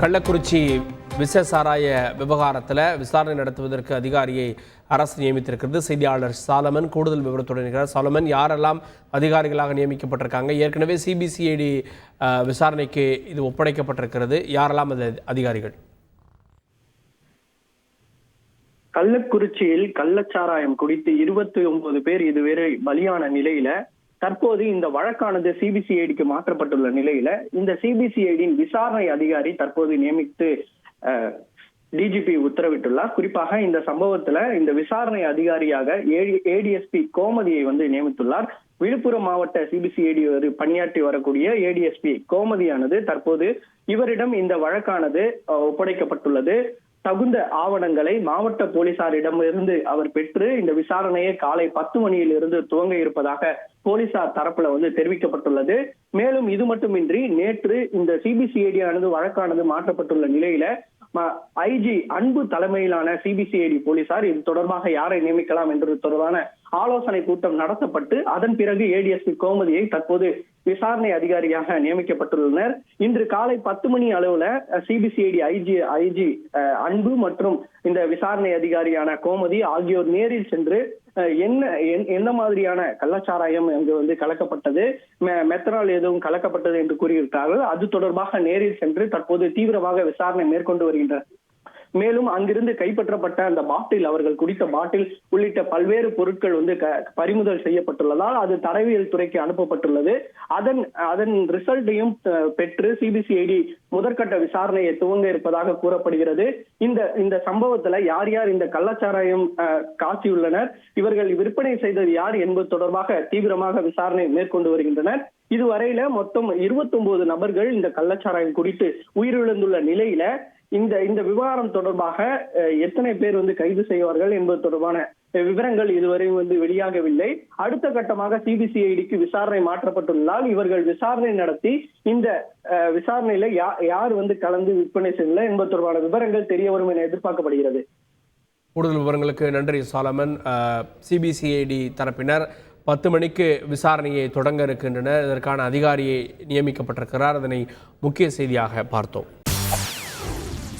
கள்ளக்குறிச்சி விச சாராய விவகாரத்தில் விசாரணை நடத்துவதற்கு அதிகாரியை அரசு நியமித்திருக்கிறது. செய்தியாளர் சாலமன் கூடுதல் விவரத்துடன் இருக்கிறார். சாலமன் யாரெல்லாம் அதிகாரிகளாக நியமிக்கப்பட்டிருக்காங்க? ஏற்கனவே சிபிசிஐடி விசாரணைக்கு இது ஒப்படைக்கப்பட்டிருக்கிறது. யாரெல்லாம் அது அதிகாரிகள்? கள்ளக்குறிச்சியில் கள்ளச்சாராயம் குடித்து இருபத்தி ஒன்பது பேர் இதுவரை பலியான நிலையில தற்போது இந்த வழக்கானது சிபிசிஐடிக்கு மாற்றப்பட்டுள்ள நிலையில இந்த சிபிசிஐடியின் விசாரணை அதிகாரி தற்போது நியமித்து டிஜிபி உத்தரவிட்டுள்ளார். குறிப்பாக இந்த சம்பவத்துல இந்த விசாரணை அதிகாரியாக ஏடிஎஸ்பி கோமதியை வந்து நியமித்துள்ளார். விழுப்புரம் மாவட்ட சிபிசிஐடி பணியாற்றி வரக்கூடிய ஏடிஎஸ்பி கோமதியானது தற்போது இவரிடம் இந்த வழக்கானது ஒப்படைக்கப்பட்டுள்ளது. தகுந்த ஆவணங்களை மாவட்ட போலீசாரிடம் இருந்து அவர் பெற்று இந்த விசாரணையை காலை பத்து மணியில் இருந்து துவங்க இருப்பதாக போலீசார் தரப்புல வந்து தெரிவிக்கப்பட்டுள்ளது. மேலும் இது மட்டுமின்றி நேற்று இந்த சிபிசிஐடி ஆனது வழக்கானது மாற்றப்பட்டுள்ள நிலையில ஐஜி அன்பு தலைமையிலான சிபிசிஐடி போலீசார் இது தொடர்பாக யாரை நியமிக்கலாம் என்பது தொடர்பான ஆலோசனை கூட்டம் நடத்தப்பட்டு அதன் பிறகு ஏடிஎஸ்பி கோமதியை தற்போது விசாரணை அதிகாரியாக நியமிக்கப்பட்டுள்ளனர். இன்று காலை பத்து மணி அளவுல சிபிசிஐடி ஐஜி ஐஜி அன்பு மற்றும் இந்த விசாரணை அதிகாரியான கோமதி ஆகியோர் நேரில் சென்று என்ன என்- என்ன மாதிரியான கள்ளச்சாராயம் அங்கு வந்து கலக்கப்பட்டது மெ- மெத்தனால் எதுவும் கலக்கப்பட்டது என்று கூறியிருக்கிறார்கள். அது தொடர்பாக நேரில் சென்று தற்போது தீவிரமாக விசாரணை மேற்கொண்டு வருகின்றனர் மேலும் அங்கிருந்து கைப்பற்றப்பட்ட அந்த பாட்டில் அவர்கள் குடித்த பாட்டில் உள்ளிட்ட பல்வேறு பொருட்கள் வந்து க- பறிமுதல் செய்யப்பட்டுள்ளதால் அது தடவியல் துறைக்கு அனுப்பப்பட்டுள்ளது. அதன் அதன் ரிசல்ட்டையும் பெற்று சிபிசிஐடி முதற்கட்ட விசாரணையை துவங்க இருப்பதாக கூறப்படுகிறது. இந்த இந்த சம்பவத்துல யார் யார் இந்த கள்ளச்சாராயம் அஹ், இவர்கள் விற்பனை செய்தது யார் என்பது தொடர்பாக தீவிரமாக விசாரணை மேற்கொண்டு வருகின்றனர். இதுவரையில மொத்தம் 29 நபர்கள் இந்த கள்ளச்சாராயம் குறித்து உயிரிழந்துள்ள நிலையில இந்த இந்த விவகாரம் தொடர்பாக எத்தனை பேர் வந்து கைது செய்வார்கள் என்பது தொடர்பான விவரங்கள் இதுவரை வந்து வெளியாகவில்லை. அடுத்த கட்டமாக சிபிசிஐடிக்கு விசாரணை மாற்றப்பட்டுள்ளதால் இவர்கள் விசாரணை நடத்தி இந்த விசாரணையில யா- யார் வந்து கலந்து விற்பனை செய்யல என்பது தொடர்பான விவரங்கள் தெரிய வரும் என எதிர்பார்க்கப்படுகிறது. கூடுதல் விவரங்களுக்கு நன்றி சாலமன். சிபிசிஐடி தரப்பினர் பத்து மணிக்கு விசாரணையை தொடங்க இருக்கின்றனர். இதற்கான அதிகாரியை நியமிக்கப்பட்டிருக்கிறார். அதனை முக்கிய செய்தியாக பார்த்தோம்.